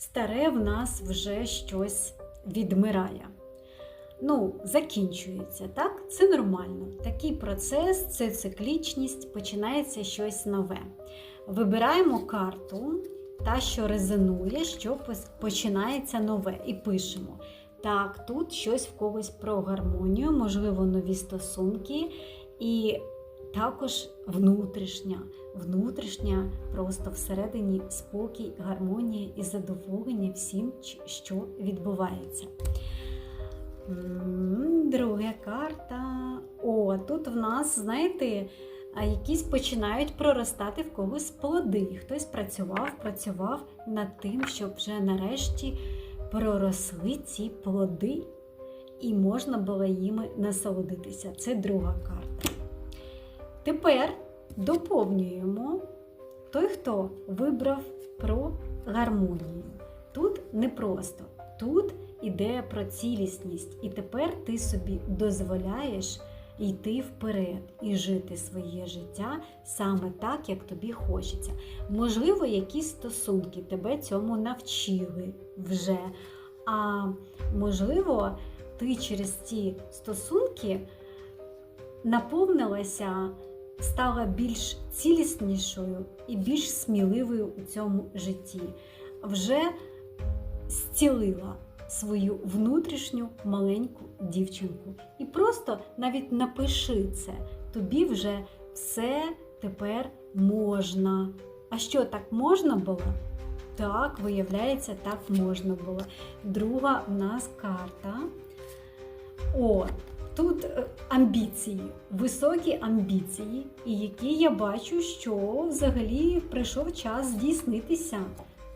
старе в нас вже щось відмирає. Ну, закінчується, так? Це нормально. Такий процес, це циклічність, починається щось нове. Вибираємо карту, та, що резонує, що починається нове, і пишемо. Так, тут щось в когось про гармонію, можливо, нові стосунки, і також внутрішня, внутрішня, просто всередині спокій, гармонія і задоволення всім, що відбувається. Друга карта. О, тут в нас, знаєте, якісь починають проростати в когось плоди. Хтось працював, працював над тим, щоб вже нарешті проросли ці плоди, і можна було їми насолодитися. Це друга карта. Тепер доповнюємо той, хто вибрав про гармонію. Тут не просто, тут ідея про цілісність, і тепер ти собі дозволяєш йти вперед і жити своє життя саме так, як тобі хочеться. Можливо, якісь стосунки тебе цьому навчили вже. А можливо, ти через ці стосунки наповнилася, стала більш ціліснішою і більш сміливою у цьому житті. Вже зцілила свою внутрішню маленьку дівчинку. І просто навіть напиши це. Тобі вже все тепер можна. А що так можна було? Так, виявляється, так можна було. Друга в нас карта. О, тут е, амбіції, високі амбіції, і які я бачу, що взагалі прийшов час здійснитися.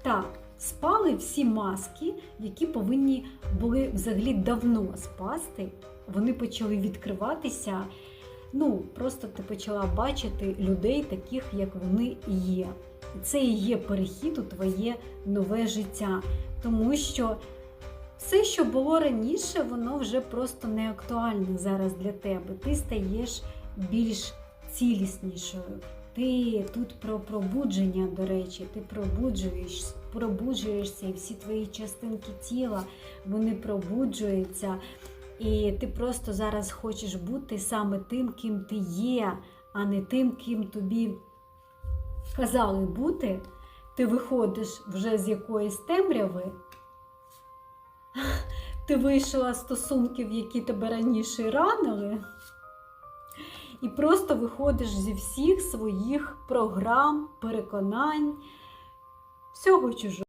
Так, спали всі маски, які повинні були взагалі давно спасти. Вони почали відкриватися. Ну, просто ти почала бачити людей, таких, як вони є. Це і є перехід у твоє нове життя. Тому що все, що було раніше, воно вже просто не актуальне зараз для тебе. Ти стаєш більш ціліснішою. Ти тут про пробудження, до речі, ти пробуджуєш, пробуджуєшся, і всі твої частинки тіла вони пробуджуються. І ти просто зараз хочеш бути саме тим, ким ти є, а не тим, ким тобі казали бути. Ти виходиш вже з якоїсь темряви, ти вийшла з стосунків, які тебе раніше ранили, і просто виходиш зі всіх своїх програм, переконань, всього чужого.